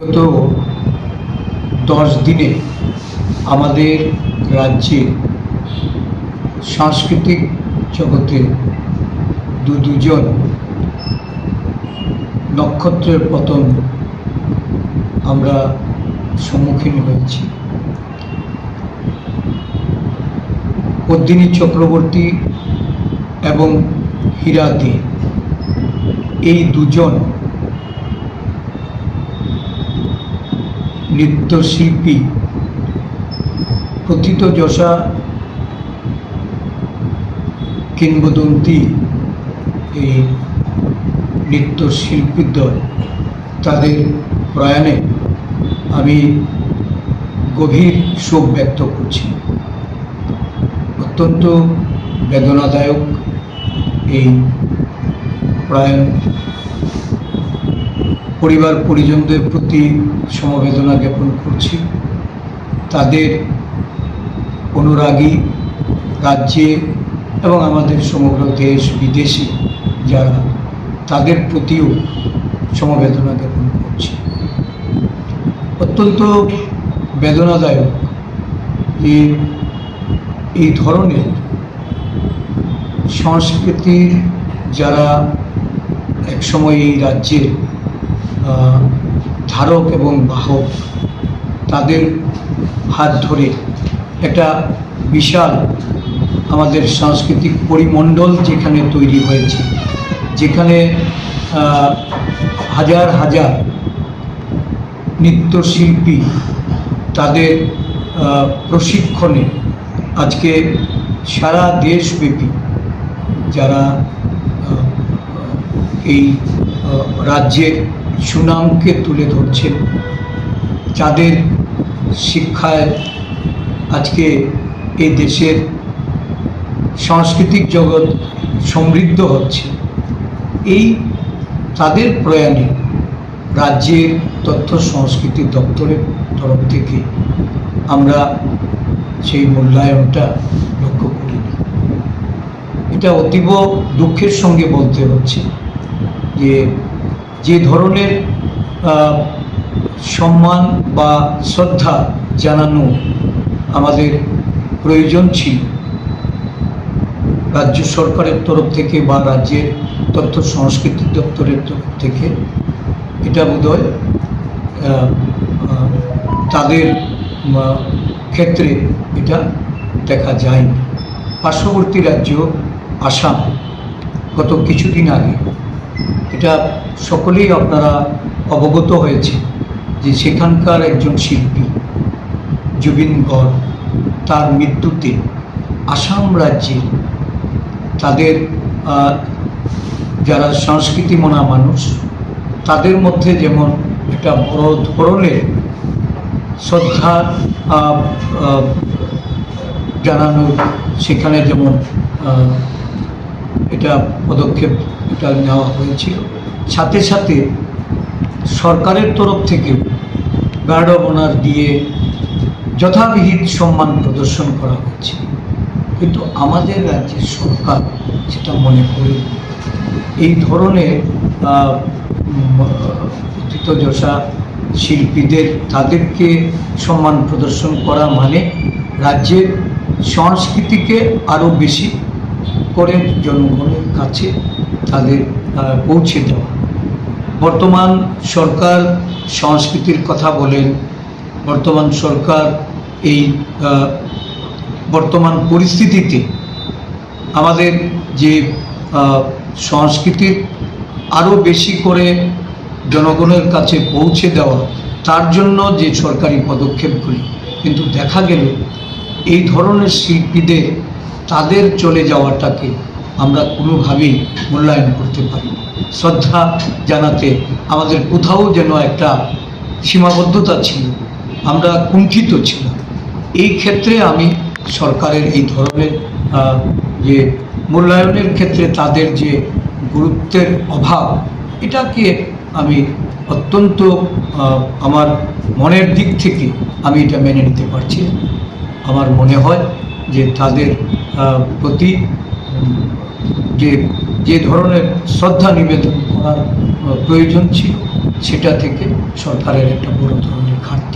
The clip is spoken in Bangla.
গত দশ দিনে আমাদের রাজ্যে সাংস্কৃতিক জগতে দু দুজন নক্ষত্রের পতন আমরা সম্মুখীন হয়েছি। পদ্মিনী চক্রবর্তী এবং হীরা দে এই দুজন নৃত্যশিল্পী। প্রথিতযশা কিংবদন্তি এই নৃত্যশিল্পীদ্বয় তাদের প্রয়াণে আমি গভীর শোক ব্যক্ত করছি। অত্যন্ত বেদনাদায়ক এই প্রয়াণ পরিবার পরিজনদের প্রতি সমবেদনা জ্ঞাপন করছি। তাদের অনুরাগী রাজ্যে এবং আমাদের সমগ্র দেশ বিদেশে যারা তাদের প্রতিও সমবেদনা জ্ঞাপন করছি। অত্যন্ত বেদনাদায়ক যে এই ধরনের সংস্কৃতির যারা একসময় এই রাজ্যের ধারক এবং বাহক, তাদের হাত ধরে একটা বিশাল আমাদের সাংস্কৃতিক পরিমণ্ডল যেখানে তৈরি হয়েছে, যেখানে হাজার হাজার নৃত্যশিল্পী তাদের প্রশিক্ষণে আজকে সারা দেশব্যাপী যারা এই রাজ্যের সুনামকে তুলে ধরছেন যাদের শিক্ষায় আজকে এই দেশের সাংস্কৃতিক জগৎ সমৃদ্ধ হচ্ছে, এই তাদের প্রয়াণে রাজ্যের তথ্য সংস্কৃতি দপ্তরের তরফ থেকে আমরা সেই মূল্যায়নটা লক্ষ্য করিনি এটা অতীব দুঃখের সঙ্গে বলতে হচ্ছে যে যে ধরনের সম্মান বা শ্রদ্ধা জানানো আমাদের প্রয়োজন ছিল। রাজ্য সরকারের তরফ থেকে বা রাজ্যের তথ্য সংস্কৃতি দপ্তরের তরফ থেকে এটা বোধহয় তাদের ক্ষেত্রে এটা দেখা যায়নি। পার্শ্ববর্তী রাজ্য আসাম, গত কিছুদিন আগে এটা সকলেই আপনারা অবগত হয়েছে যে সেখানকার একজন শিল্পী, জুবিন গড়, তার মৃত্যুতে আসাম রাজ্যের তাদের যারা সংস্কৃতি মনা মানুষ, তাদের মধ্যে যেমন একটা বড় ধরনের শ্রদ্ধা জানানোর সেখানে যেমন এটা পদক্ষেপ এটা নেওয়া হয়েছিল। সাথে সাথে সরকারের তরফ থেকে গার্ড অব অনার দিয়ে যথাবিহিত সম্মান প্রদর্শন করা হচ্ছে কিন্তু আমাদের রাজ্যের সরকার সেটা মনে করে এই ধরনের প্রথিতযশা শিল্পীদের, তাদেরকে সম্মান প্রদর্শন করা মানে রাজ্যের সংস্কৃতিকে আরও বেশি করে জনগণের কাছে তাদের পৌঁছে দেওয়া। বর্তমান সরকার সংস্কৃতির কথা বলেন, বর্তমান সরকার এই বর্তমান পরিস্থিতিতে আমাদের যে সংস্কৃতির আরও বেশি করে জনগণের কাছে পৌঁছে দেওয়া, তার জন্য যে সরকারি পদক্ষেপগুলি, কিন্তু দেখা গেল এই ধরনের শিল্পীদের তাদের চলে যাওয়াটাকে আমরা কোনোভাবেই মূল্যায়ন করতে পারি শ্রদ্ধা জানাতে আমাদের কোথাও যেন একটা সীমাবদ্ধতা ছিল, আমরা কুণ্ঠিত ছিলাম। এই ক্ষেত্রে আমি সরকারের এই ধরনের যে মূল্যায়নের ক্ষেত্রে তাদের যে গুরুত্বের অভাব, এটাকে আমি অত্যন্ত আমার মনের দিক থেকে আমি এটা মেনে নিতে পারছি আমার মনে হয় যে তাদের প্রতি যে যে ধরনের শ্রদ্ধা নিবেদন করার প্রয়োজন ছিল, সেটা থেকে সরকারের একটা বড় ধরনের ঘাটতি